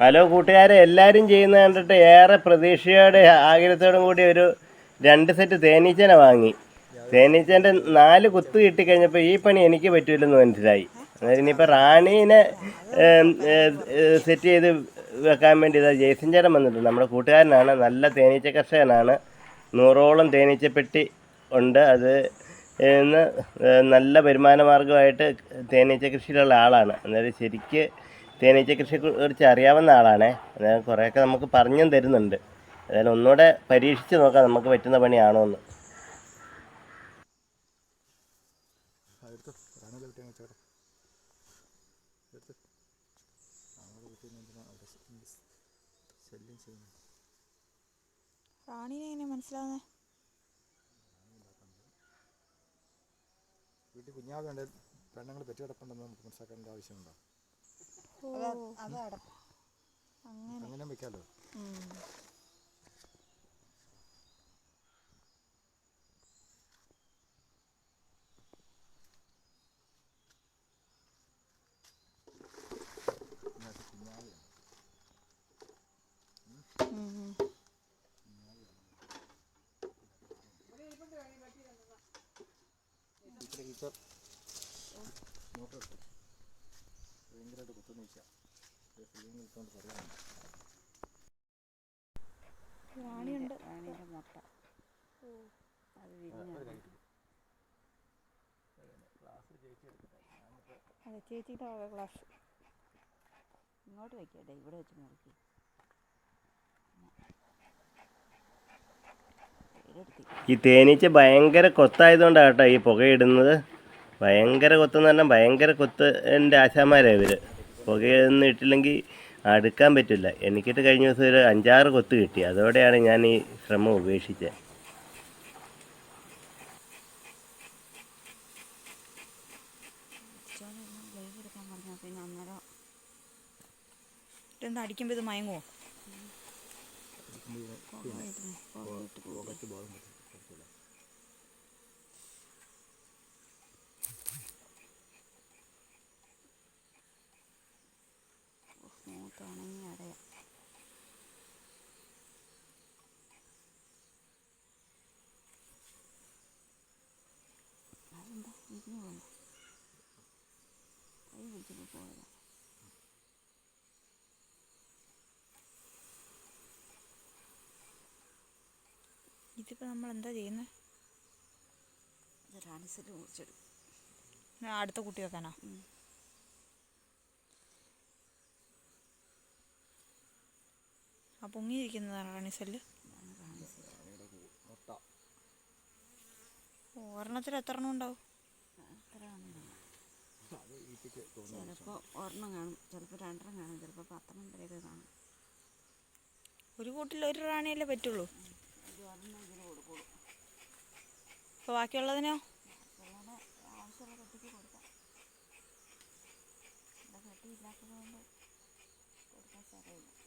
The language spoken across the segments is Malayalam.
ഹലോ കൂട്ടുകാരെ എല്ലാവരും ചെയ്യുന്ന കണ്ടിട്ട് ഏറെ പ്രതീക്ഷയോടെ ആഗ്രഹത്തോടും കൂടി ഒരു രണ്ട് സെറ്റ് തേനീച്ചനെ വാങ്ങി. തേനീച്ചന്റെ നാല് കുത്ത് കിട്ടിക്കഴിഞ്ഞപ്പോൾ ഈ പണി എനിക്ക് പറ്റില്ലെന്ന് മനസ്സിലായി. അതായത് ഇനിയിപ്പോൾ റാണീനെ സെറ്റ് ചെയ്ത് വെക്കാൻ വേണ്ടി ഇതാ ജയ്സൻ ചേട്ടൻ വന്നിട്ടുണ്ട്. നമ്മുടെ കൂട്ടുകാരനാണ് നല്ല തേനീച്ച കർഷകനാണ്. നൂറോളം തേനീച്ചപ്പെട്ടി ഉണ്ട്. അത് ഇന്ന് നല്ല വരുമാന മാർഗമായിട്ട് തേനീച്ച കൃഷിയിലുള്ള ആളാണ്. അതായത് ശരിക്ക് തേനീച്ച കൃഷിയെ കുറിച്ച് അറിയാവുന്ന ആളാണേ. അതായത് കുറേയൊക്കെ നമുക്ക് പറഞ്ഞും തരുന്നുണ്ട്. അതായത് ഒന്നുകൂടെ പരീക്ഷിച്ച് നോക്കാം നമുക്ക് പറ്റുന്ന പണിയാണോ എന്ന്. റാണീനെ എങ്ങനെ മനസ്സിലാവുന്നേ? വീട്ടിൽ കുഞ്ഞാവുണ്ട് പെണ്ണുങ്ങൾ പെറ്റി കിടപ്പുണ്ടെന്ന് നമുക്ക് മനസ്സിലാക്കേണ്ട ആവശ്യമുണ്ടോ? അങ്ങനെ. ഉം. ടീച്ചർ എടുത്തു? ഭയങ്കരമായിട്ട് കുത്തുന്ന ഈച്ച ഫിലിം എടുത്തോണ്ട് പറയുന്നുണ്ട് റാണിയുണ്ട് റാണിയുടെ മുട്ട അത് ചേച്ചിയുടെ വക ക്ലാസ് ഇങ്ങോട്ട് വയ്ക്കട്ടെ ഇവിടെ വെച്ച് മുറുക്കി. ഈ തേനീച്ച ഭയങ്കര കൊത്തായതുകൊണ്ടാണ് കേട്ടോ ഈ പുകയിടുന്നത് ഭയങ്കര കൊത്തെന്ന് പറഞ്ഞാൽ ഭയങ്കര കൊത്ത് എന്റെ ആശാന്മാരാണ് ഇവർ പുകയൊന്നും ഇട്ടില്ലെങ്കിൽ അടുക്കാൻ പറ്റില്ല. എനിക്കിട്ട് കഴിഞ്ഞ ദിവസം ഒരു അഞ്ചാറ് കൊത്ത് കിട്ടി. അതോടെയാണ് ഞാൻ ഈ ശ്രമം ഉപേക്ഷിച്ചത് ഇതെന്താ അടിക്കുമ്പോൾ ഇത് മയങ്ങുമോ കുഴപ്പമില്ല മൂത്താണെങ്കിൽ അടയാം അതെന്താ കൈ പിടിച്ചപ്പോൾ ഇതിപ്പോൾ നമ്മൾ എന്താ ചെയ്യുന്നത് ഇത് റാണിസെൽ മുറിച്ചെടുക്കും. അടുത്ത കുട്ടി വെക്കാനോ? ആ പൊങ്ങിയിരിക്കുന്നതാണ് റാണിസെല്ല് ഒരെണ്ണത്തിൽ എത്ര എണ്ണം ഉണ്ടാവും? ചിലപ്പോൾ ഒരെണ്ണം കാണും. ചിലപ്പോൾ രണ്ടെണ്ണം കാണും. ചിലപ്പോൾ പത്തെണ്ണം വരെയൊക്കെ കാണും. ഒരു കൂട്ടിൽ ഒരു റാണിയല്ലേ പറ്റുള്ളൂ. അപ്പൊ അപ്പോൾ ബാക്കിയുള്ളതിനോ? ആവശ്യമുള്ള കട്ടിക്ക് കൊടുക്കാം. ഇവിടെ കട്ടിയില്ലാത്തത് കൊണ്ട് കൊടുക്കാൻ സ്ഥലമില്ല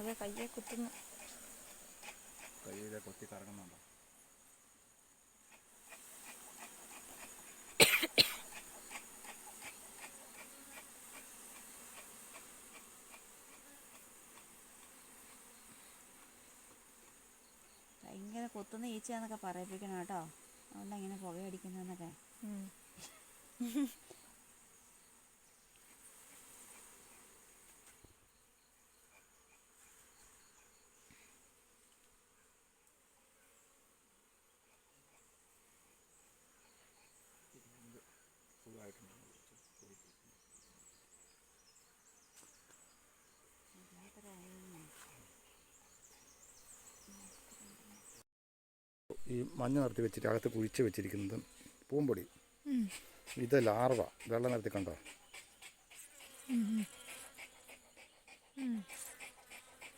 അതെ കയ്യെ കുത്തുന്നു. കയ്യിലെ കൊത്തി കറങ്ങുന്നുണ്ടോ? ഭയങ്കര കൊത്തുന്ന ഈച്ചയാന്നൊക്കെ പറയിപ്പിക്കണം കേട്ടോ. അതുകൊണ്ട് ഇങ്ങനെ പുകയടിക്കുന്നതെന്നൊക്കെ. ഈ മഞ്ഞ നിറത്തി വെച്ചിട്ട് അകത്ത് കുഴിച്ച് വെച്ചിരിക്കുന്നത് പൂമ്പൊടി. ഇത് ലാർവ വെള്ള നിറത്തി കണ്ടോ?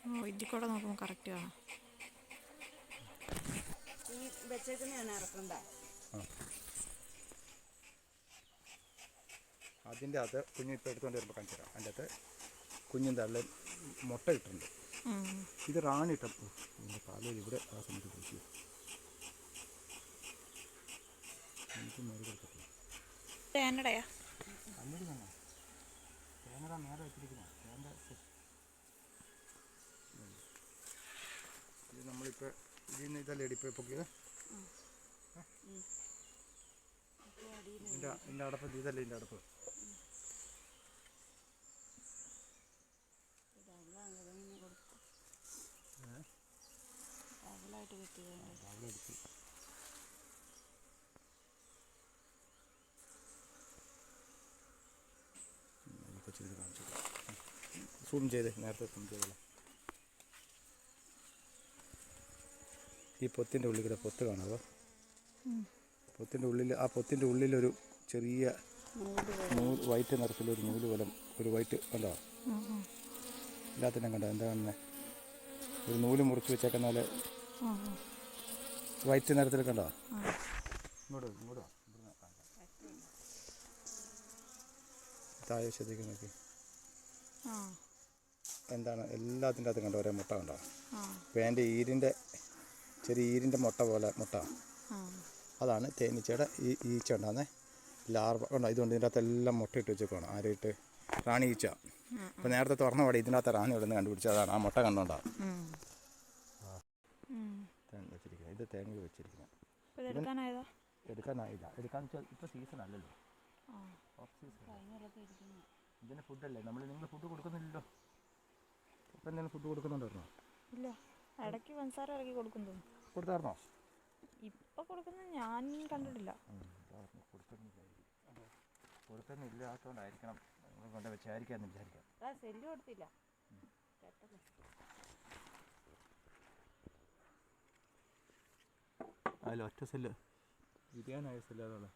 ഓ ഇതിൽ കൂടെ നോക്കുമ്പോൾ കറക്റ്റ് കാണാം ഇതിന്റെ അകത്ത് കുഞ്ഞ് ഇപ്പം എടുത്തുകൊണ്ട് വരുമ്പോൾ കാണിച്ചു തരാം. അതിന്റെ അകത്ത് കുഞ്ഞും തള്ളി മുട്ട ഇട്ടിട്ടുണ്ട്. ഇത് റാണി ഇട്ടപ്പോൾ കാലയിൽ ഇവിടെ ആ സമയത്ത് കുടിച്ചു തന്നെ തേങ്ങ നേരെ വെച്ചിരിക്കുന്ന. തേങ്ങ ഇത് നമ്മളിപ്പോൾ ഇതിൽ നിന്ന് ഇതല്ലേ ഇപ്പോൾ പൊക്കിയത്. ഇതിന്റെ ഇതിന്റെ അടപ്പ് ഇതല്ലേ ഇതിന്റെ അടപ്പ്. രാവിലെ എടുത്ത് ഇപ്പോൾ ചെയ്ത് കാണിച്ചു സൂം ചെയ്ത് നേരത്തെ സൂം ചെയ്തോളാം. ഈ പൊത്തിന്റെ ഉള്ളിൽ കൂടെ പൊത്ത് കാണാവോ പൊത്തിന്റെ ഉള്ളിൽ ആ പൊത്തിന്റെ ഉള്ളിലൊരു ചെറിയ നൂൽ വൈറ്റ് നിറത്തിലൊരു നൂൽ പോലെ ഒരു വൈറ്റ് കണ്ടോ? എല്ലാത്തിനും കണ്ടോ? എന്താ കാണുന്നത് ഒരു നൂൽ മുറിച്ച് വെച്ചേക്കുന്ന പോലെ. വൈറ്റ് നിറത്തിൽ കണ്ടോ? ഇങ്ങോട്ട് ഇങ്ങോട്ടോ. താഴെ ശ്രദ്ധിക്കുന്നൊക്കെ നോക്കി. എന്താണ് എല്ലാത്തിന്റെ അകത്തും കണ്ടോ ഒരേ മുട്ട കണ്ടോ? അപ്പോൾ എന്റെ ഈരിന്റെ ചെറിയ ഈരിന്റെ മുട്ട പോലെ മുട്ട. അതാണ് തേനീച്ചയുടെ ഈ ഈച്ച ഉണ്ടാകുന്നത്. ലാർവ ഉണ്ടോ ഇതുകൊണ്ട് ഇതിന്റെ അകത്ത് എല്ലാം മുട്ട ഇട്ട് വെച്ചേക്കാണ് ആരായിട്ട്? റാണി ഈച്ച. അപ്പോൾ നേരത്തെ തുറന്ന പാടി ഇതിന്റെ അകത്ത് റാണി ഇവിടെ നിന്ന് കണ്ടുപിടിച്ചതാണ് ആ മുട്ട കണ്ടുകൊണ്ടാണ് വെച്ചിരിക്കുന്നത് ഇത് തേങ്ങ വെച്ചിരിക്കുന്നത് എടുക്കാനായില്ല. എടുക്കാൻ വെച്ചാൽ ഇപ്പോൾ സീസൺ അല്ലല്ലോ. ഓഫ് സീസൺ ഇതിന് ഫുഡല്ലേ നമ്മൾ നിങ്ങൾ ഫുഡ് കൊടുക്കുന്നില്ലല്ലോ. ഇപ്പം എന്തെങ്കിലും ഫുഡ് കൊടുക്കുന്നുണ്ടായിരുന്നോ? ഇല്ല. ഇടയ്ക്ക് പഞ്ചസാര ഇറക്കി കൊടുക്കും തോന്നുന്നു കൊടുത്തായിരുന്നോ? ഇപ്പൊ കൊടുക്കുന്ന ഞാൻ കണ്ടിട്ടില്ല. കൊണ്ട് വെച്ചായിരിക്കാമെന്ന് വിചാരിക്കാം. ആ സെല്ല് കൊടുത്തില്ല. അതിൽ ഒറ്റ സെല്ല്. ഇരിയാനായ സെല്ല് അതുള്ള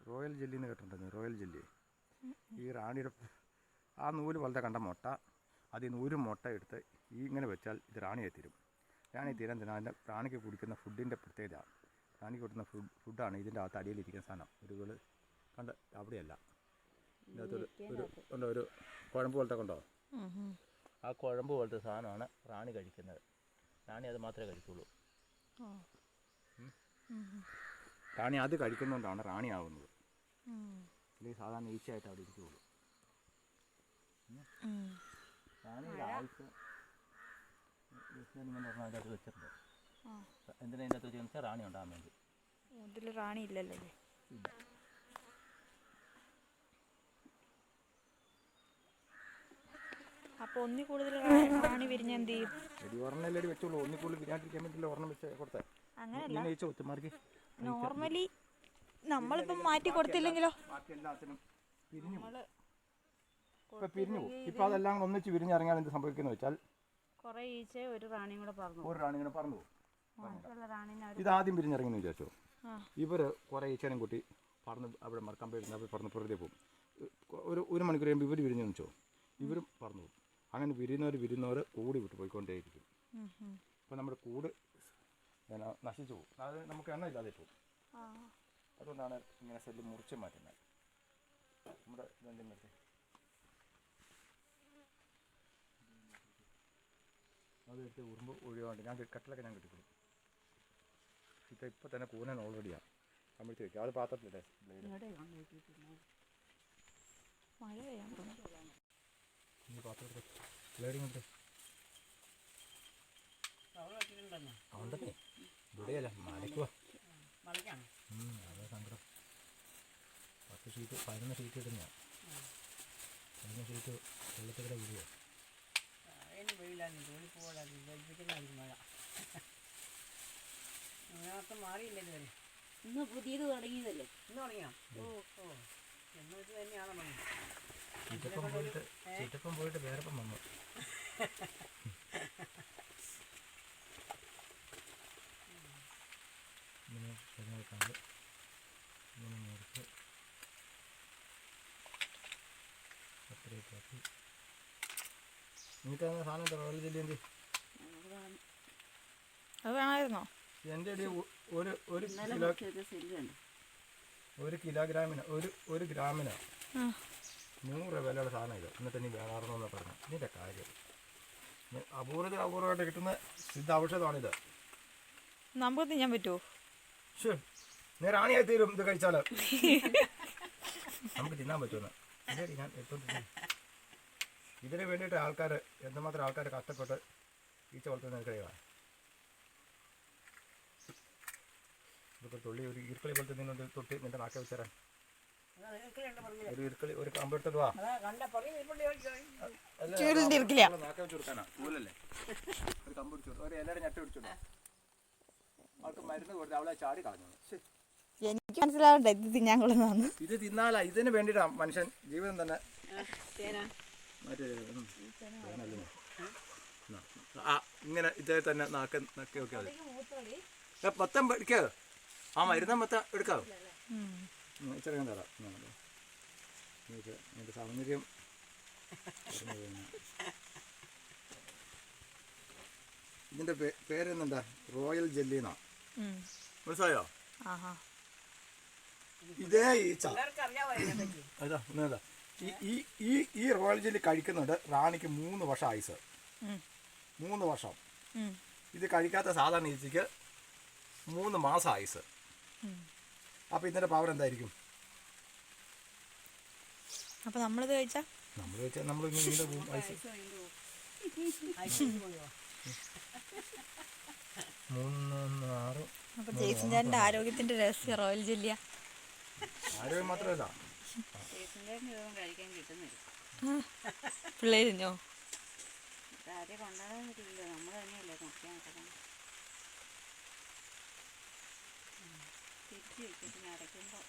റോയൽ ജെല്ലിന്ന് കേട്ടിട്ടുണ്ടോ റോയൽ ജെല്ലി. ഈ റാണിയുടെ ആ നൂൽ പോലത്തെ കണ്ട മുട്ട അതിൽ നൂൽ മുട്ട എടുത്ത് ഈ ഇങ്ങനെ വെച്ചാൽ ഇത് റാണിയായി തീരും. റാണി തീരാൻ തന്നെ അതിന്റെ റാണിക്ക് കുടിക്കുന്ന ഫുഡിന്റെ പ്രത്യേകത. റാണിക്ക് കൊടുക്കുന്ന ഫുഡ് ഫുഡാണ് ഇതിന്റെ അകത്ത് അടിയിലിരിക്കുന്ന സാധനം. ഒരു വീട് കണ്ട് അവിടെയല്ല. ഒരു ഉണ്ടോ ഒരു കുഴമ്പ് പോലത്തെ കൊണ്ടോ? ആ കുഴമ്പ് പോലത്തെ സാധനമാണ് റാണി കഴിക്കുന്നത്. റാണി അത് മാത്രമേ കഴിക്കുള്ളൂ. റാണി അത് കഴിക്കുന്നതുകൊണ്ടാണ് റാണി ആവുന്നത്. അല്ലെങ്കിൽ സാധാരണ ഈച്ചയായിട്ട് അവിടെ ഇരിക്കുകയുള്ളൂ ഇങ്ങനെ വെച്ചിട്ടുണ്ട്. എന്തിനാ അതിന്റെ അകത്ത് വെച്ചാൽ റാണി ഉണ്ടാകാൻ വേണ്ടി. ഇതിൽ റാണി ഇല്ലല്ലോ അല്ലേ ഇല്ല. അപ്പൊ ഒന്നി കൂടുതൽ റാണി വിരിഞ്ഞ എന്ത് ചെയ്യും? എടി ഒരെണ്ണല്ലേ വെച്ചോളൂ ഒന്നിക്കുള്ളിൽ വിരാണ്ടിരിക്കാൻ വേണ്ടി ഒരെണ്ണം വെച്ച് കൊടുത്തേ? ഒത്തുമാർക്ക് നോർമലി നമ്മളിപ്പം മാറ്റി കൊടുത്തില്ലെങ്കിലോ? ബാക്കി എല്ലാത്തിനും പിരിഞ്ഞു പോകും ഇപ്പൊ പിരിഞ്ഞു പോകും ഇപ്പം അതെല്ലാം ഒന്നിച്ച് വിരിഞ്ഞിറങ്ങിയാൽ എന്ത് സംഭവിക്കുന്നത് വെച്ചാൽ കുറേ ഈച്ച ഒരു റാണിയും കൂടെ പറഞ്ഞു ഒരു റാണി ഇങ്ങനെ പറന്നു പോകും മറ്റുള്ള റാണിനെ അവർ ഇത് ആദ്യം വിരിഞ്ഞിറങ്ങിയെന്ന് വിചാരിച്ചോ? ആ. ഇവർ കുറേ ഈച്ചനും കൂട്ടി പറന്ന് അവിടെ മറക്കാൻ പറ്റുന്ന അവർ പറന്ന് പുറത്തേ പോകും ഒരു ഒരു മണിക്കൂർ കഴിയുമ്പോൾ ഇവർ വിരിഞ്ഞു വെച്ചോ? ഇവരും പറന്നു പോകും അങ്ങനെ വിരിയുന്നവർ വിരുന്നവർ കൂടി വിട്ട് പോയിക്കൊണ്ടേയിരിക്കും. അപ്പോൾ നമ്മുടെ കൂട് പിന്നെ നശിച്ചു പോകും അത് നമുക്ക് എണ്ണ ഇല്ലാതെ പോകും അതുകൊണ്ടാണ് ഇങ്ങനെ സെല്ല് മുറിച്ച് മാറ്റുന്നത്. നമ്മുടെ ഇതെന്തെങ്കിലും എടുത്തേ. അത് എടുത്ത് ഉറുമ്പ് ഒഴിവാണ്ട് ഞാൻ കട്ടിലൊക്കെ ഞാൻ കെട്ടിക്കൊടുക്കും ഇപ്പം ഇപ്പം തന്നെ കൂനൻ ഓൾറെഡിയാണ് കമ്പിളിച്ച് വയ്ക്കുക അത് പാത്രത്തിലിട്ടെ ബ്ലേഡ്. പാത്രത്തിൽ ബ്ലേഡ് കൊണ്ട് അതെ സങ്കടം പത്ത് ഷീറ്റ് പതിനൊന്ന് ഷീറ്റ് ഇടുന്ന പതിനൊന്ന് ഷീറ്റ് വെള്ളത്തിലൂടെ വീഴുക അതിന് വെയിലാണ് ജോലി പോകാതെ വെച്ചിട്ടുണ്ടായിരിക്കും മഴ. അങ്ങനത്തെ മാറിയില്ല ഇതുവരെ ഇന്ന് പുതിയത് തുടങ്ങിയതല്ലേ? ഇന്ന് തുടങ്ങിയോ? ഓ ഓ. എന്ന് വെച്ച് തന്നെയാണ് മഴ ചീറ്റപ്പം പോയിട്ട് ചീറ്റപ്പം പോയിട്ട് വേറെപ്പം വന്നു ഇങ്ങനെ ശരിയാക്കാണ്ട് ഇങ്ങനെ മുറിച്ച് സാധനം അത് വേണമായിരുന്നോ? എന്റെ അടി ഒരു ഒരു കിലോ ഒരു കിലോഗ്രാമിന് ഒരു ഒരു ഗ്രാമിന്. നൂറ് വിലയുടെ സാധനം ഇത്. എന്നിട്ട് നീ വേണമാർന്നെന്ന് പറഞ്ഞു. ഇതിന്റെ കാര്യം. അപൂർവത അപൂർവമായിട്ട് കിട്ടുന്ന സിദ്ധ ഔഷധമാണിത്. നമുക്ക് തിന്നാൻ പറ്റുമോ നീ റാണിയായി തീരും ഇത് കഴിച്ചാൽ നമുക്ക് തിന്നാൻ പറ്റുമെന്ന്. ഞാൻ എടുത്തോണ്ടിരിക്കുന്നു. ഇതിന് വേണ്ടിയിട്ട് ആൾക്കാർ എന്തുമാത്രം ആൾക്കാർ കഷ്ടപ്പെട്ട് ഈച്ച വളർത്തുന്ന എനിക്കറിയാം ഇതിപ്പോൾ തുള്ളി ഒരു ഇരുക്കളി പോലത്തെ നിന്നുണ്ട് തൊട്ടി നിന്റെ നാക്കെ വെച്ചേരാൻ ഒരു ഇർക്കളി ഒരു കമ്പെടുത്തിട്ട് വാ. നാക്കെ വെച്ച് കൊടുക്കാനാ? ഒരു. ഒരു ഞെട്ടി അവൾക്ക് മരുന്ന് കൊടുത്ത് അവളെ ചാടി കളഞ്ഞു. എനിക്ക് മനസ്സിലാവണ്ട ഇത് തിന്നാൻ കൊള്ളുന്നതാണ് ഇത് തിന്നാല. ഇതിന് വേണ്ടിട്ടാ മനുഷ്യൻ ജീവിതം തന്നെ ആ ഇങ്ങനെ ഇതേ തന്നെ നാക്ക് നക്കി നോക്കിയാൽ മതി. മൊത്തം എടുക്കോ ആ മരുന്ന് മൊത്തം എടുക്കാവോ? ചെറിയ തരാം. എന്റെ സൗന്ദര്യം. ഇതിന്റെ പേ- പേരെന്താ? റോയൽ ജെല്ലി എന്നാ മനസ്സിലായോ ഇതേ ഈച്ച. അതാ ഒന്നല്ല ഈ ഈ ഈ റോയൽ ജെല്ലി കഴിക്കുന്നുണ്ട് റാണിക്ക് മൂന്ന് വർഷം ആയുസ് മൂന്ന് വർഷം. ഇത് കഴിക്കാത്ത സാധാരണ ഈച്ചയ്ക്ക് മൂന്ന് മാസം ആയുസ് അപ്പൊ അപ്പോൾ ഇതിന്റെ പവർ എന്തായിരിക്കും? അപ്പൊ നമ്മളിത് കഴിച്ചാ? നമ്മൾ വെച്ചാൽ നമ്മൾ ഇങ്ങനെ പോകും. ആയുസ് മൂന്ന് ആറ്. അപ്പോൾ ജെയ്സൺ ചാന്റെ ആരോഗ്യത്തിന്റെ രഹസ്യ റോയൽ ജെല്ലിയ. ആരോഗ്യം മാത്രമല്ല. ചേച്ചിന്റെ ഇതൊന്നും കഴിക്കാൻ കിട്ടുന്നില്ല. പിള്ളേര് തിന്നോ ഇത് ആരെയും കൊണ്ടുവരാൻ പറ്റില്ല നമ്മൾ തന്നെയല്ലേ മുറിക്കാൻ കിടക്കണം വെച്ചിട്ട് അടയ്ക്കുമ്പോൾ